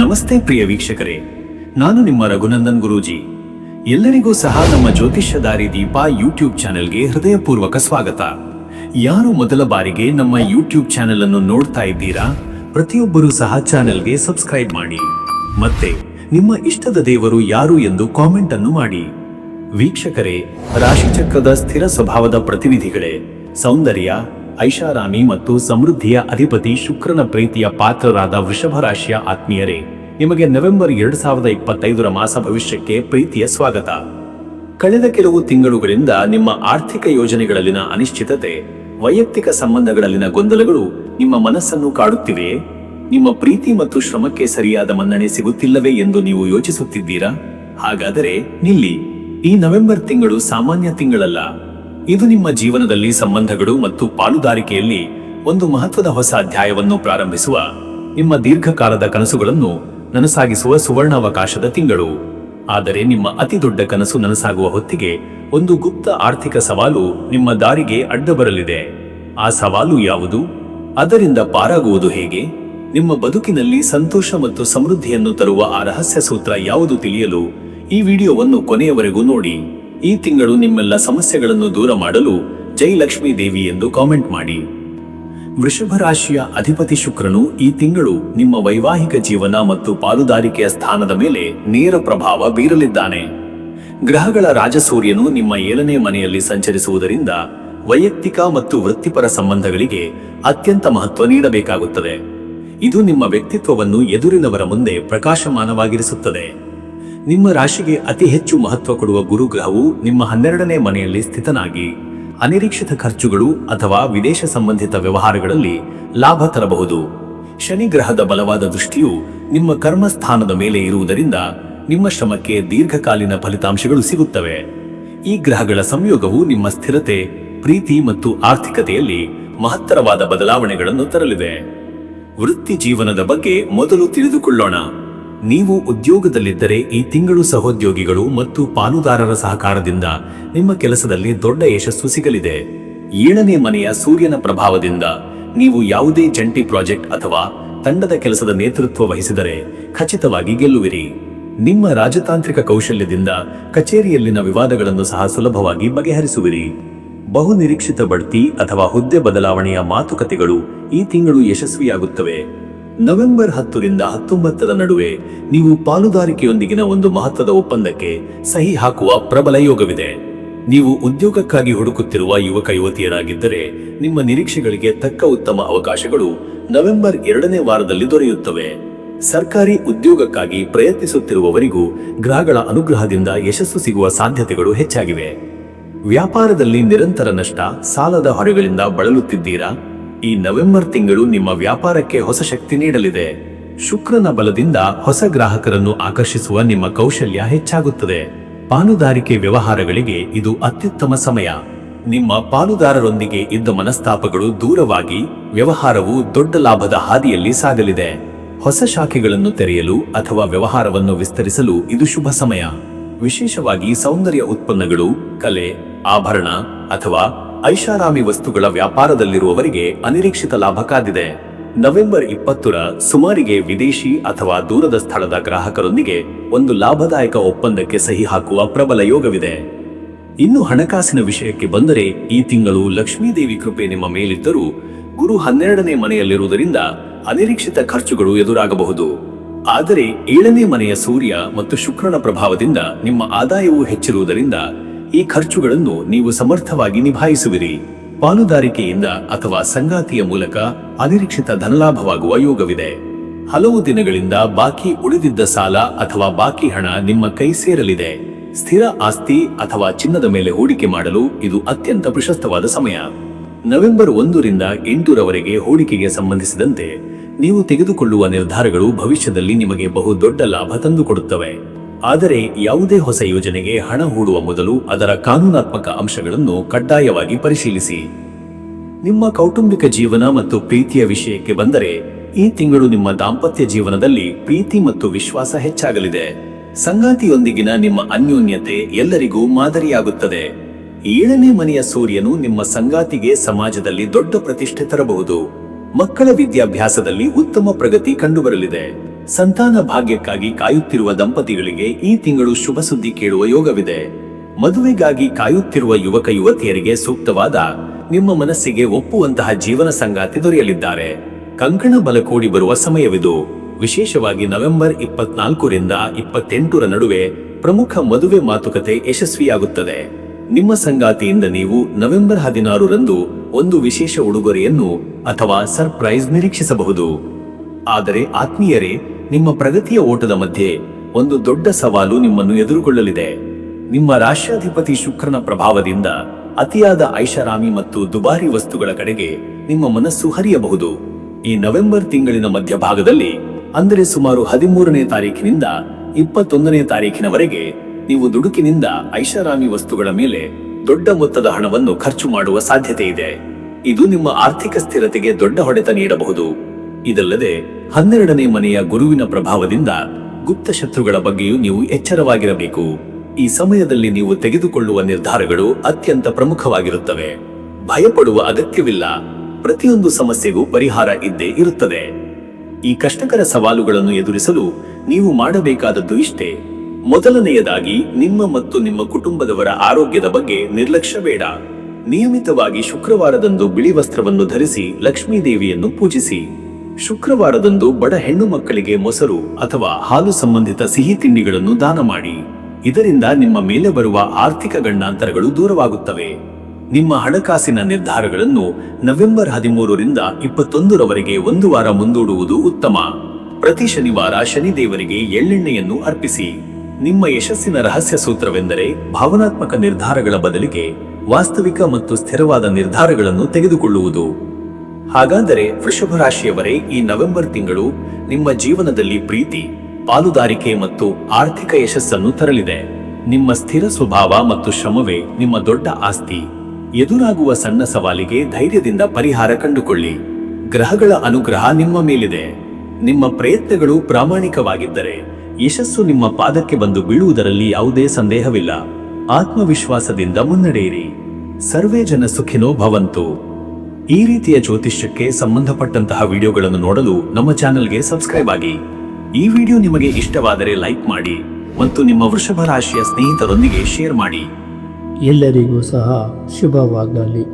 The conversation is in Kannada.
ನಮಸ್ತೆ ಪ್ರಿಯ ವೀಕ್ಷಕರೇ. ನಾನು ನಿಮ್ಮ ರಘುನಂದನ್ ಗುರೂಜಿ. ಎಲ್ಲರಿಗೂ ಸಹ ನಮ್ಮ ಜ್ಯೋತಿಷ್ಯ ದಾರಿ ದೀಪ ಯೂಟ್ಯೂಬ್ ಚಾನೆಲ್ಗೆ ಹೃದಯಪೂರ್ವಕ ಸ್ವಾಗತ. ಯಾರು ಮೊದಲ ಬಾರಿಗೆ ನಮ್ಮ ಯೂಟ್ಯೂಬ್ ಚಾನೆಲ್ ಅನ್ನು ನೋಡ್ತಾ ಇದ್ದೀರಾ? ಪ್ರತಿಯೊಬ್ಬರೂ ಸಹ ಚಾನೆಲ್ಗೆ ಸಬ್ಸ್ಕ್ರೈಬ್ ಮಾಡಿ. ಮತ್ತೆ, ನಿಮ್ಮ ಇಷ್ಟದ ದೇವರು ಯಾರು ಎಂದು ಕಾಮೆಂಟ್ ಅನ್ನು ಮಾಡಿ. ವೀಕ್ಷಕರೇ, ರಾಶಿಚಕ್ರದ ಸ್ಥಿರ ಸ್ವಭಾವದ ಪ್ರತಿನಿಧಿಗಳೇ, ಸೌಂದರ್ಯ ಐಷಾರಾಮಿ ಮತ್ತು ಸಮೃದ್ಧಿಯ ಅಧಿಪತಿ ಶುಕ್ರನ ಪ್ರೀತಿಯ ಪಾತ್ರರಾದ ವೃಷಭ ರಾಶಿಯ ಆತ್ಮೀಯರೇ, ನಿಮಗೆ ನವೆಂಬರ್ ಎರಡ್ ಸಾವಿರದ ಇಪ್ಪತ್ತೈದರ ಮಾಸ ಭವಿಷ್ಯಕ್ಕೆ ಪ್ರೀತಿಯ ಸ್ವಾಗತ. ಕಳೆದ ಕೆಲವು ತಿಂಗಳುಗಳಿಂದ ನಿಮ್ಮ ಆರ್ಥಿಕ ಯೋಜನೆಗಳಲ್ಲಿನ ಅನಿಶ್ಚಿತತೆ, ವೈಯಕ್ತಿಕ ಸಂಬಂಧಗಳಲ್ಲಿನ ಗೊಂದಲಗಳು ನಿಮ್ಮ ಮನಸ್ಸನ್ನು ಕಾಡುತ್ತಿವೆಯೇ? ನಿಮ್ಮ ಪ್ರೀತಿ ಮತ್ತು ಶ್ರಮಕ್ಕೆ ಸರಿಯಾದ ಮನ್ನಣೆ ಸಿಗುತ್ತಿಲ್ಲವೇ ಎಂದು ನೀವು ಯೋಚಿಸುತ್ತಿದ್ದೀರಾ? ಹಾಗಾದರೆ ನಿಲ್ಲಿ. ಈ ನವೆಂಬರ್ ತಿಂಗಳು ಸಾಮಾನ್ಯ ತಿಂಗಳಲ್ಲ. ಇದು ನಿಮ್ಮ ಜೀವನದಲ್ಲಿ ಸಂಬಂಧಗಳು ಮತ್ತು ಪಾಲುದಾರಿಕೆಯಲ್ಲಿ ಒಂದು ಮಹತ್ವದ ಹೊಸ ಅಧ್ಯಾಯವನ್ನು ಪ್ರಾರಂಭಿಸುವ ನಿಮ್ಮ ದೀರ್ಘಕಾಲದ ಕನಸುಗಳನ್ನು ನನಸಾಗಿಸುವ ಸುವರ್ಣಾವಕಾಶದ ತಿಂಗಳು. ಆದರೆ ನಿಮ್ಮ ಅತಿ ದೊಡ್ಡ ಕನಸು ನನಸಾಗುವ ಹೊತ್ತಿಗೆ ಒಂದು ಗುಪ್ತ ಆರ್ಥಿಕ ಸವಾಲು ನಿಮ್ಮ ದಾರಿಗೆ ಅಡ್ಡ ಬರಲಿದೆ ಆ ಸವಾಲು ಯಾವುದು? ಅದರಿಂದ ಪಾರಾಗುವುದು ಹೇಗೆ? ನಿಮ್ಮ ಬದುಕಿನಲ್ಲಿ ಸಂತೋಷ ಮತ್ತು ಸಮೃದ್ಧಿಯನ್ನು ತರುವ ಆ ರಹಸ್ಯ ಸೂತ್ರ ಯಾವುದು ತಿಳಿಯಲು ಈ ವಿಡಿಯೋವನ್ನು ಕೊನೆಯವರೆಗೂ ನೋಡಿ. ಈ ತಿಂಗಳು ನಿಮ್ಮೆಲ್ಲ ಸಮಸ್ಯೆಗಳನ್ನು ದೂರ ಮಾಡಲು ಜೈ ಲಕ್ಷ್ಮೀ ದೇವಿ ಎಂದು ಕಾಮೆಂಟ್ ಮಾಡಿ. ವೃಷಭ ರಾಶಿಯ ಅಧಿಪತಿ ಶುಕ್ರನು ಈ ತಿಂಗಳು ನಿಮ್ಮ ವೈವಾಹಿಕ ಜೀವನ ಮತ್ತು ಪಾಲುದಾರಿಕೆಯ ಸ್ಥಾನದ ಮೇಲೆ ನೇರ ಪ್ರಭಾವ ಬೀರಲಿದ್ದಾನೆ. ಗ್ರಹಗಳ ರಾಜಸೂರ್ಯನು ನಿಮ್ಮ ಏಳನೇ ಮನೆಯಲ್ಲಿ ಸಂಚರಿಸುವುದರಿಂದ ವೈಯಕ್ತಿಕ ಮತ್ತು ವೃತ್ತಿಪರ ಸಂಬಂಧಗಳಿಗೆ ಅತ್ಯಂತ ಮಹತ್ವ ನೀಡಬೇಕಾಗುತ್ತದೆ. ಇದು ನಿಮ್ಮ ವ್ಯಕ್ತಿತ್ವವನ್ನು ಎದುರಿನವರ ಮುಂದೆ ಪ್ರಕಾಶಮಾನವಾಗಿರಿಸುತ್ತದೆ. ನಿಮ್ಮ ರಾಶಿಗೆ ಅತಿ ಹೆಚ್ಚು ಮಹತ್ವ ಕೊಡುವ ಗುರುಗ್ರಹವು ನಿಮ್ಮ ಹನ್ನೆರಡನೇ ಮನೆಯಲ್ಲಿ ಸ್ಥಿತನಾಗಿ ಅನಿರೀಕ್ಷಿತ ಖರ್ಚುಗಳು ಅಥವಾ ವಿದೇಶ ಸಂಬಂಧಿತ ವ್ಯವಹಾರಗಳಲ್ಲಿ ಲಾಭ ತರಬಹುದು. ಶನಿ ಗ್ರಹದ ಬಲವಾದ ದೃಷ್ಟಿಯು ನಿಮ್ಮ ಕರ್ಮಸ್ಥಾನದ ಮೇಲೆ ಇರುವುದರಿಂದ ನಿಮ್ಮ ಶ್ರಮಕ್ಕೆ ದೀರ್ಘಕಾಲೀನ ಫಲಿತಾಂಶಗಳು ಸಿಗುತ್ತವೆ. ಈ ಗ್ರಹಗಳ ಸಂಯೋಗವು ನಿಮ್ಮ ಸ್ಥಿರತೆ, ಪ್ರೀತಿ ಮತ್ತು ಆರ್ಥಿಕತೆಯಲ್ಲಿ ಮಹತ್ತರವಾದ ಬದಲಾವಣೆಗಳನ್ನು ತರಲಿದೆ. ವೃತ್ತಿ ಜೀವನದ ಬಗ್ಗೆ ಮೊದಲು ತಿಳಿದುಕೊಳ್ಳೋಣ. ನೀವು ಉದ್ಯೋಗದಲ್ಲಿದ್ದರೆ ಈ ತಿಂಗಳು ಸಹೋದ್ಯೋಗಿಗಳು ಮತ್ತು ಪಾಲುದಾರರ ಸಹಕಾರದಿಂದ ನಿಮ್ಮ ಕೆಲಸದಲ್ಲಿ ದೊಡ್ಡ ಯಶಸ್ಸು ಸಿಗಲಿದೆ. ಏಳನೇ ಮನೆಯ ಸೂರ್ಯನ ಪ್ರಭಾವದಿಂದ ನೀವು ಯಾವುದೇ ಜಂಟಿ ಪ್ರಾಜೆಕ್ಟ್ ಅಥವಾ ತಂಡದ ಕೆಲಸದ ನೇತೃತ್ವ ವಹಿಸಿದರೆ ಖಚಿತವಾಗಿ ಗೆಲ್ಲುವಿರಿ. ನಿಮ್ಮ ರಾಜತಾಂತ್ರಿಕ ಕೌಶಲ್ಯದಿಂದ ಕಚೇರಿಯಲ್ಲಿನ ವಿವಾದಗಳನ್ನು ಸಹ ಸುಲಭವಾಗಿ ಬಗೆಹರಿಸುವಿರಿ. ಬಹುನಿರೀಕ್ಷಿತ ಬಡ್ತಿ ಅಥವಾ ಹುದ್ದೆ ಬದಲಾವಣೆಯ ಮಾತುಕತೆಗಳು ಈ ತಿಂಗಳು ಯಶಸ್ವಿಯಾಗುತ್ತವೆ. ನವೆಂಬರ್ ಹತ್ತರಿಂದ ಹತ್ತೊಂಬತ್ತರ ನಡುವೆ ನೀವು ಪಾಲುದಾರಿಕೆಯೊಂದಿಗಿನ ಒಂದು ಮಹತ್ವದ ಒಪ್ಪಂದಕ್ಕೆ ಸಹಿ ಹಾಕುವ ಪ್ರಬಲ ಯೋಗವಿದೆ. ನೀವು ಉದ್ಯೋಗಕ್ಕಾಗಿ ಹುಡುಕುತ್ತಿರುವ ಯುವಕ ಯುವತಿಯರಾಗಿದ್ದರೆ ನಿಮ್ಮ ನಿರೀಕ್ಷೆಗಳಿಗೆ ತಕ್ಕ ಉತ್ತಮ ಅವಕಾಶಗಳು ನವೆಂಬರ್ ಎರಡನೇ ವಾರದಲ್ಲಿ ದೊರೆಯುತ್ತವೆ. ಸರ್ಕಾರಿ ಉದ್ಯೋಗಕ್ಕಾಗಿ ಪ್ರಯತ್ನಿಸುತ್ತಿರುವವರಿಗೂ ಗ್ರಹಗಳ ಅನುಗ್ರಹದಿಂದ ಯಶಸ್ಸು ಸಿಗುವ ಸಾಧ್ಯತೆಗಳು ಹೆಚ್ಚಾಗಿವೆ. ವ್ಯಾಪಾರದಲ್ಲಿ ನಿರಂತರ ನಷ್ಟ, ಸಾಲದ ಹೊರೆಗಳಿಂದ ಬಳಲುತ್ತಿದ್ದೀರಾ? ಈ ನವೆಂಬರ್ ತಿಂಗಳು ನಿಮ್ಮ ವ್ಯಾಪಾರಕ್ಕೆ ಹೊಸ ಶಕ್ತಿ ನೀಡಲಿದೆ. ಶುಕ್ರನ ಬಲದಿಂದ ಹೊಸ ಗ್ರಾಹಕರನ್ನು ಆಕರ್ಷಿಸುವ ನಿಮ್ಮ ಕೌಶಲ್ಯ ಹೆಚ್ಚಾಗುತ್ತದೆ. ಪಾಲುದಾರಿಕೆ ವ್ಯವಹಾರಗಳಿಗೆ ಇದು ಅತ್ಯುತ್ತಮ ಸಮಯ. ನಿಮ್ಮ ಪಾಲುದಾರರೊಂದಿಗೆ ಇದ್ದ ಮನಸ್ತಾಪಗಳು ದೂರವಾಗಿ ವ್ಯವಹಾರವು ದೊಡ್ಡ ಲಾಭದ ಹಾದಿಯಲ್ಲಿ ಸಾಗಲಿದೆ. ಹೊಸ ಶಾಖೆಗಳನ್ನು ತೆರೆಯಲು ಅಥವಾ ವ್ಯವಹಾರವನ್ನು ವಿಸ್ತರಿಸಲು ಇದು ಶುಭ ಸಮಯ. ವಿಶೇಷವಾಗಿ ಸೌಂದರ್ಯ ಉತ್ಪನ್ನಗಳು, ಕಲೆ, ಆಭರಣ ಅಥವಾ ಐಷಾರಾಮಿ ವಸ್ತುಗಳ ವ್ಯಾಪಾರದಲ್ಲಿರುವವರಿಗೆ ಅನಿರೀಕ್ಷಿತ ಲಾಭ ಕಾದಿದೆ. ನವೆಂಬರ್ ಇಪ್ಪತ್ತರ ಸುಮಾರಿಗೆ ವಿದೇಶಿ ಅಥವಾ ದೂರದ ಸ್ಥಳದ ಗ್ರಾಹಕರೊಂದಿಗೆ ಒಂದು ಲಾಭದಾಯಕ ಒಪ್ಪಂದಕ್ಕೆ ಸಹಿ ಹಾಕುವ ಪ್ರಬಲ ಯೋಗವಿದೆ. ಇನ್ನು ಹಣಕಾಸಿನ ವಿಷಯಕ್ಕೆ ಬಂದರೆ ಈ ತಿಂಗಳು ಲಕ್ಷ್ಮೀದೇವಿ ಕೃಪೆ ನಿಮ್ಮ ಮೇಲಿದ್ದರೂ ಗುರು ಹನ್ನೆರಡನೇ ಮನೆಯಲ್ಲಿರುವುದರಿಂದ ಅನಿರೀಕ್ಷಿತ ಖರ್ಚುಗಳು ಎದುರಾಗಬಹುದು. ಆದರೆ ಏಳನೇ ಮನೆಯ ಸೂರ್ಯ ಮತ್ತು ಶುಕ್ರನ ಪ್ರಭಾವದಿಂದ ನಿಮ್ಮ ಆದಾಯವು ಹೆಚ್ಚಿರುವುದರಿಂದ ಈ ಖರ್ಚುಗಳನ್ನು ನೀವು ಸಮರ್ಥವಾಗಿ ನಿಭಾಯಿಸುವಿರಿ. ಪಾಲುದಾರಿಕೆಯಿಂದ ಅಥವಾ ಸಂಗಾತಿಯ ಮೂಲಕ ಅನಿರೀಕ್ಷಿತ ಧನಲಾಭವಾಗುವ ಯೋಗವಿದೆ. ಹಲವು ದಿನಗಳಿಂದ ಬಾಕಿ ಉಳಿದಿದ್ದ ಸಾಲ ಅಥವಾ ಬಾಕಿ ಹಣ ನಿಮ್ಮ ಕೈ ಸೇರಲಿದೆ. ಸ್ಥಿರ ಆಸ್ತಿ ಅಥವಾ ಚಿನ್ನದ ಮೇಲೆ ಹೂಡಿಕೆ ಮಾಡಲು ಇದು ಅತ್ಯಂತ ಪ್ರಶಸ್ತವಾದ ಸಮಯ. ನವೆಂಬರ್ ಒಂದರಿಂದ ಎಂಟರವರೆಗೆ ಹೂಡಿಕೆಗೆ ಸಂಬಂಧಿಸಿದಂತೆ ನೀವು ತೆಗೆದುಕೊಳ್ಳುವ ನಿರ್ಧಾರಗಳು ಭವಿಷ್ಯದಲ್ಲಿ ನಿಮಗೆ ಬಹು ದೊಡ್ಡ ಲಾಭ ತಂದುಕೊಡುತ್ತವೆ. ಆದರೆ ಯಾವುದೇ ಹೊಸ ಯೋಜನೆಗೆ ಹಣ ಹೂಡುವ ಮೊದಲು ಅದರ ಕಾನೂನಾತ್ಮಕ ಅಂಶಗಳನ್ನು ಕಡ್ಡಾಯವಾಗಿ ಪರಿಶೀಲಿಸಿ. ನಿಮ್ಮ ಕೌಟುಂಬಿಕ ಜೀವನ ಮತ್ತು ಪ್ರೀತಿಯ ವಿಷಯಕ್ಕೆ ಬಂದರೆ ಈ ತಿಂಗಳು ನಿಮ್ಮ ದಾಂಪತ್ಯ ಜೀವನದಲ್ಲಿ ಪ್ರೀತಿ ಮತ್ತು ವಿಶ್ವಾಸ ಹೆಚ್ಚಾಗಲಿದೆ. ಸಂಗಾತಿಯೊಂದಿಗಿನ ನಿಮ್ಮ ಅನ್ಯೋನ್ಯತೆ ಎಲ್ಲರಿಗೂ ಮಾದರಿಯಾಗುತ್ತದೆ. ಏಳನೇ ಮನೆಯ ಸೂರ್ಯನು ನಿಮ್ಮ ಸಂಗಾತಿಗೆ ಸಮಾಜದಲ್ಲಿ ದೊಡ್ಡ ಪ್ರತಿಷ್ಠೆ ತರಬಹುದು. ಮಕ್ಕಳ ವಿದ್ಯಾಭ್ಯಾಸದಲ್ಲಿ ಉತ್ತಮ ಪ್ರಗತಿ ಕಂಡುಬರಲಿದೆ. ಸಂತಾನ ಭಾಗ್ಯಕ್ಕಾಗಿ ಕಾಯುತ್ತಿರುವ ದಂಪತಿಗಳಿಗೆ ಈ ತಿಂಗಳು ಶುಭ ಸುದ್ದಿ ಕೇಳುವ ಯೋಗವಿದೆ. ಮದುವೆಗಾಗಿ ಕಾಯುತ್ತಿರುವ ಯುವಕ ಯುವತಿಯರಿಗೆ ಸೂಕ್ತವಾದ, ನಿಮ್ಮ ಮನಸ್ಸಿಗೆ ಒಪ್ಪುವಂತಹ ಜೀವನ ಸಂಗಾತಿ ದೊರೆಯಲಿದ್ದಾರೆ. ಕಂಕಣ ಬಲ ಕೂಡಿ ಬರುವ ಸಮಯವಿದು. ವಿಶೇಷವಾಗಿ ನವೆಂಬರ್ ಇಪ್ಪತ್ನಾಲ್ಕರಿಂದ ಇಪ್ಪತ್ತೆಂಟರ ನಡುವೆ ಪ್ರಮುಖ ಮದುವೆ ಮಾತುಕತೆ ಯಶಸ್ವಿಯಾಗುತ್ತದೆ. ನಿಮ್ಮ ಸಂಗಾತಿಯಿಂದ ನೀವು ನವೆಂಬರ್ ಹದಿನಾರರಂದು ಒಂದು ವಿಶೇಷ ಉಡುಗೊರೆಯನ್ನು ಅಥವಾ ಸರ್ಪ್ರೈಸ್ ನಿರೀಕ್ಷಿಸಬಹುದು. ಆದರೆ ಆತ್ಮೀಯರೇ ನಿಮ್ಮ ಪ್ರಗತಿಯ ಓಟದ ಮಧ್ಯೆ ಒಂದು ದೊಡ್ಡ ಸವಾಲು ನಿಮ್ಮನ್ನು ಎದುರುಗೊಳ್ಳಲಿದೆ. ನಿಮ್ಮ ರಾಷ್ಟ್ರಾಧಿಪತಿ ಶುಕ್ರನ ಪ್ರಭಾವದಿಂದ ಅತಿಯಾದ ಐಷಾರಾಮಿ ಮತ್ತು ದುಬಾರಿ ವಸ್ತುಗಳ ಕಡೆಗೆ ನಿಮ್ಮ ಮನಸ್ಸು ಹರಿಯಬಹುದು. ಈ ನವೆಂಬರ್ ತಿಂಗಳಿನ ಮಧ್ಯಭಾಗದಲ್ಲಿ, ಅಂದರೆ ಸುಮಾರು ಹದಿಮೂರನೇ ತಾರೀಖಿನಿಂದ ಇಪ್ಪತ್ತೊಂದನೇ ತಾರೀಖಿನವರೆಗೆ, ನೀವು ದುಡುಕಿನಿಂದ ಐಷಾರಾಮಿ ವಸ್ತುಗಳ ಮೇಲೆ ದೊಡ್ಡ ಮೊತ್ತದ ಹಣವನ್ನು ಖರ್ಚು ಮಾಡುವ ಸಾಧ್ಯತೆ ಇದೆ ಇದು ನಿಮ್ಮ ಆರ್ಥಿಕ ಸ್ಥಿರತೆಗೆ ದೊಡ್ಡ ಹೊಡೆತ ನೀಡಬಹುದು. ಇದಲ್ಲದೆ ಹನ್ನೆರಡನೇ ಮನೆಯ ಗುರುವಿನ ಪ್ರಭಾವದಿಂದ ಗುಪ್ತ ಶತ್ರುಗಳ ಬಗ್ಗೆಯೂ ನೀವು ಎಚ್ಚರವಾಗಿರಬೇಕು. ಈ ಸಮಯದಲ್ಲಿ ನೀವು ತೆಗೆದುಕೊಳ್ಳುವ ನಿರ್ಧಾರಗಳು ಅತ್ಯಂತ ಪ್ರಮುಖವಾಗಿರುತ್ತವೆ. ಭಯಪಡುವ ಅಗತ್ಯವಿಲ್ಲ. ಪ್ರತಿಯೊಂದು ಸಮಸ್ಯೆಗೂ ಪರಿಹಾರ ಇದ್ದೇ ಇರುತ್ತದೆ. ಈ ಕಷ್ಟಕರ ಸವಾಲುಗಳನ್ನು ಎದುರಿಸಲು ನೀವು ಮಾಡಬೇಕಾದದ್ದು ಇಷ್ಟೇ. ಮೊದಲನೆಯದಾಗಿ, ನಿಮ್ಮ ಮತ್ತು ನಿಮ್ಮ ಕುಟುಂಬದವರ ಆರೋಗ್ಯದ ಬಗ್ಗೆ ನಿರ್ಲಕ್ಷ್ಯ ಬೇಡ. ನಿಯಮಿತವಾಗಿ ಶುಕ್ರವಾರದಂದು ಬಿಳಿ ವಸ್ತ್ರವನ್ನು ಧರಿಸಿ ಲಕ್ಷ್ಮೀ ದೇವಿಯನ್ನು ಪೂಜಿಸಿ. ಶುಕ್ರವಾರದಂದು ಬಡ ಹೆಣ್ಣು ಮಕ್ಕಳಿಗೆ ಮೊಸರು ಅಥವಾ ಹಾಲು ಸಂಬಂಧಿತ ಸಿಹಿ ತಿಂಡಿಗಳನ್ನು ದಾನ ಮಾಡಿ. ಇದರಿಂದ ನಿಮ್ಮ ಮೇಲೆ ಬರುವ ಆರ್ಥಿಕ ಗಂಡಾಂತರಗಳು ದೂರವಾಗುತ್ತವೆ. ನಿಮ್ಮ ಹಣಕಾಸಿನ ನಿರ್ಧಾರಗಳನ್ನು ನವೆಂಬರ್ ಹದಿಮೂರರಿಂದ ಇಪ್ಪತ್ತೊಂದರವರೆಗೆ ಒಂದು ವಾರ ಮುಂದೂಡುವುದು ಉತ್ತಮ. ಪ್ರತಿ ಶನಿವಾರ ಶನಿದೇವರಿಗೆ ಎಳ್ಳೆಣ್ಣೆಯನ್ನು ಅರ್ಪಿಸಿ. ನಿಮ್ಮ ಯಶಸ್ಸಿನ ರಹಸ್ಯ ಸೂತ್ರವೆಂದರೆ ಭಾವನಾತ್ಮಕ ನಿರ್ಧಾರಗಳ ಬದಲಿಗೆ ವಾಸ್ತವಿಕ ಮತ್ತು ಸ್ಥಿರವಾದ ನಿರ್ಧಾರಗಳನ್ನು ತೆಗೆದುಕೊಳ್ಳುವುದು. ಹಾಗಾದರೆ ವೃಷಭ ರಾಶಿಯವರೇ, ಈ ನವೆಂಬರ್ ತಿಂಗಳು ನಿಮ್ಮ ಜೀವನದಲ್ಲಿ ಪ್ರೀತಿ, ಪಾಲುದಾರಿಕೆ ಮತ್ತು ಆರ್ಥಿಕ ಯಶಸ್ಸನ್ನು ತರಲಿದೆ. ನಿಮ್ಮ ಸ್ಥಿರ ಸ್ವಭಾವ ಮತ್ತು ಶ್ರಮವೇ ನಿಮ್ಮ ದೊಡ್ಡ ಆಸ್ತಿ. ಎದುರಾಗುವ ಸಣ್ಣ ಸವಾಲಿಗೆ ಧೈರ್ಯದಿಂದ ಪರಿಹಾರ ಕಂಡುಕೊಳ್ಳಿ. ಗ್ರಹಗಳ ಅನುಗ್ರಹ ನಿಮ್ಮ ಮೇಲಿದೆ. ನಿಮ್ಮ ಪ್ರಯತ್ನಗಳು ಪ್ರಾಮಾಣಿಕವಾಗಿದ್ದರೆ, ಯಶಸ್ಸು ನಿಮ್ಮ ಪಾದಕ್ಕೆ ಬಂದು ಬೀಳುವುದರಲ್ಲಿ ಯಾವುದೇ ಸಂದೇಹವಿಲ್ಲ. ಆತ್ಮವಿಶ್ವಾಸದಿಂದ ಮುನ್ನಡೆಯಿರಿ. ಸರ್ವೇ ಜನ ಸುಖಿನೋ ಭವಂತು. ಈ ರೀತಿಯ ಜ್ಯೋತಿಷ್ಯಕ್ಕೆ ಸಂಬಂಧಪಟ್ಟಂತಹ ವಿಡಿಯೋಗಳನ್ನು ನೋಡಲು ನಮ್ಮ ಚಾನೆಲ್ಗೆ ಸಬ್ಸ್ಕ್ರೈಬ್ ಆಗಿ. ಈ ವಿಡಿಯೋ ನಿಮಗೆ ಇಷ್ಟವಾದರೆ ಲೈಕ್ ಮಾಡಿ ಮತ್ತು ನಿಮ್ಮ ವೃಷಭ ರಾಶಿಯ ಸ್ನೇಹಿತರೊಂದಿಗೆ ಶೇರ್ ಮಾಡಿ. ಎಲ್ಲರಿಗೂ ಸಹ ಶುಭವಾಗಲಿ.